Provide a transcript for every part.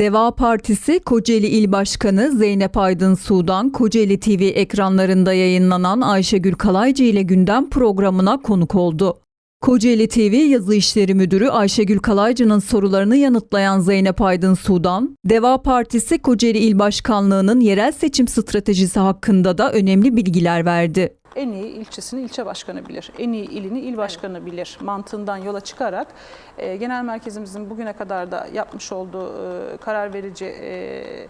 Deva Partisi Kocaeli İl Başkanı Zeynep Aydın Sudan, Kocaeli TV ekranlarında yayınlanan Ayşegül Kalaycı ile gündem programına konuk oldu. Kocaeli TV Yazı İşleri Müdürü Ayşegül Kalaycı'nın sorularını yanıtlayan Zeynep Aydın Sudan, Deva Partisi Kocaeli İl Başkanlığı'nın yerel seçim stratejisi hakkında da önemli bilgiler verdi. En iyi ilçesini ilçe başkanı bilir, en iyi ilini il başkanı bilir mantığından yola çıkarak e, genel merkezimizin bugüne kadar da yapmış olduğu e, karar verici e,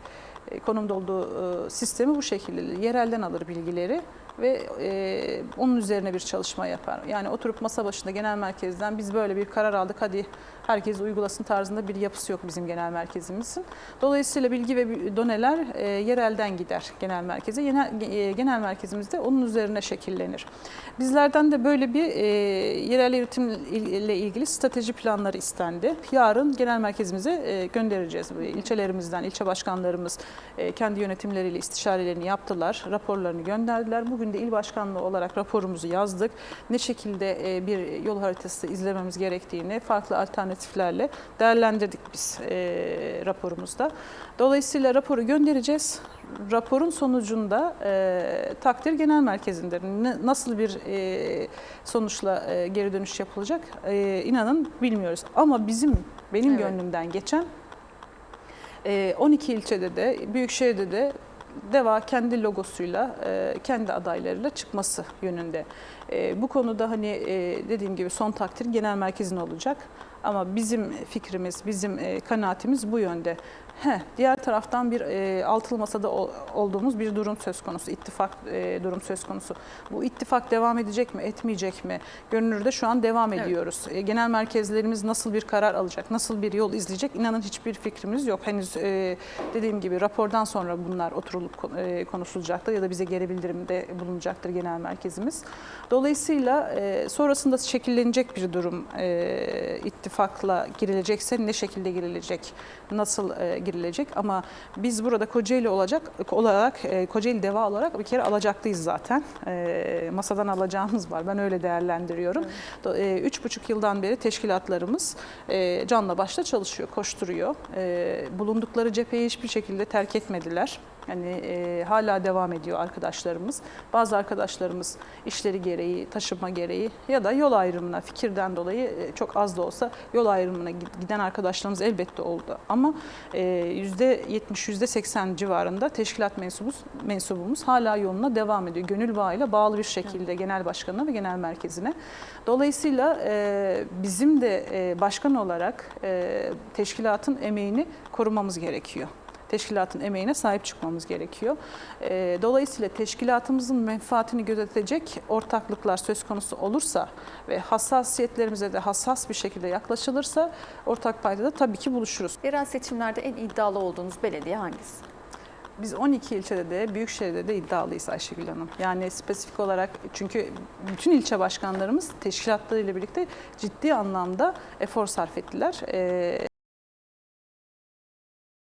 e, konumda olduğu e, sistemi bu şekilde yerelden alır bilgileri ve e, onun üzerine bir çalışma yapar. Yani oturup masa başında genel merkezden biz böyle bir karar aldık hadi herkes uygulasın tarzında bir yapısı yok bizim genel merkezimizin. Dolayısıyla bilgi ve doneler e, yerelden gider genel merkeze. Genel, e, genel merkezimizde onun üzerine şekillenir. Bizlerden de böyle bir e, yerel eğitim ile ilgili strateji planları istendi. Yarın genel merkezimize e, göndereceğiz. İlçelerimizden ilçe başkanlarımız e, kendi yönetimleriyle istişarelerini yaptılar. Raporlarını gönderdiler. Bugün de il başkanlığı olarak raporumuzu yazdık. Ne şekilde e, bir yol haritası izlememiz gerektiğini farklı alternatiflerle değerlendirdik biz e, raporumuzda. Dolayısıyla raporu göndereceğiz. Raporun sonucunda e, takdir genel merkezinde ne- nasıl bir e, sonuçla e, geri dönüş yapılacak e, inanın bilmiyoruz. Ama bizim benim Evet. gönlümden geçen e, 12 ilçede de Büyükşehir'de de DEVA kendi logosuyla, e, kendi adaylarıyla çıkması yönünde. E, Bu konuda hani e, dediğim gibi son takdir genel merkezin olacak. Ama bizim fikrimiz, bizim e, kanaatimiz bu yönde. He, diğer taraftan bir e, altılı masada ol- olduğumuz bir durum söz konusu, ittifak e, durum söz konusu. Bu ittifak devam edecek mi, etmeyecek mi? Görünürde şu an devam Evet. ediyoruz. E, genel merkezlerimiz nasıl bir karar alacak, nasıl bir yol izleyecek? İnanın hiçbir fikrimiz yok. Henüz e, dediğim gibi rapordan sonra bunlar oturulup e, konuşulacaktır ya da bize geri bildirimde bulunacaktır genel merkezimiz. Dolayısıyla e, sonrasında şekillenecek bir durum e, ittifakla girilecekse ne şekilde girilecek, nasıl e, girilecek ama biz burada Kocaeli olacak olarak e, Kocaeli Deva olarak bir kere alacaklıyız zaten. E, masadan alacağımız var. Ben öyle değerlendiriyorum. E, Üç buçuk yıldan beri teşkilatlarımız e, canla başla çalışıyor, koşturuyor. E, bulundukları cepheyi hiçbir şekilde terk etmediler. Yani e, hala devam ediyor arkadaşlarımız. Bazı arkadaşlarımız işleri gereği, taşıma gereği ya da yol ayrımına, fikirden dolayı e, çok az da olsa yol ayrımına gid- giden arkadaşlarımız elbette oldu. Ama e, %70, %80 civarında teşkilat mensubumuz, mensubumuz hala yoluna devam ediyor. Gönül bağıyla bağlı bir şekilde genel başkanına ve genel merkezine. Dolayısıyla e, bizim de e, başkan olarak e, teşkilatın emeğini korumamız gerekiyor teşkilatın emeğine sahip çıkmamız gerekiyor. Ee, Dolayısıyla teşkilatımızın menfaatini gözetecek ortaklıklar söz konusu olursa ve hassasiyetlerimize de hassas bir şekilde yaklaşılırsa ortak paydada tabii ki buluşuruz. Yerel seçimlerde en iddialı olduğunuz belediye hangisi? Biz 12 ilçede de Büyükşehir'de de iddialıyız Ayşegül Hanım. Yani spesifik olarak çünkü bütün ilçe başkanlarımız teşkilatlarıyla birlikte ciddi anlamda efor sarf ettiler. Ee,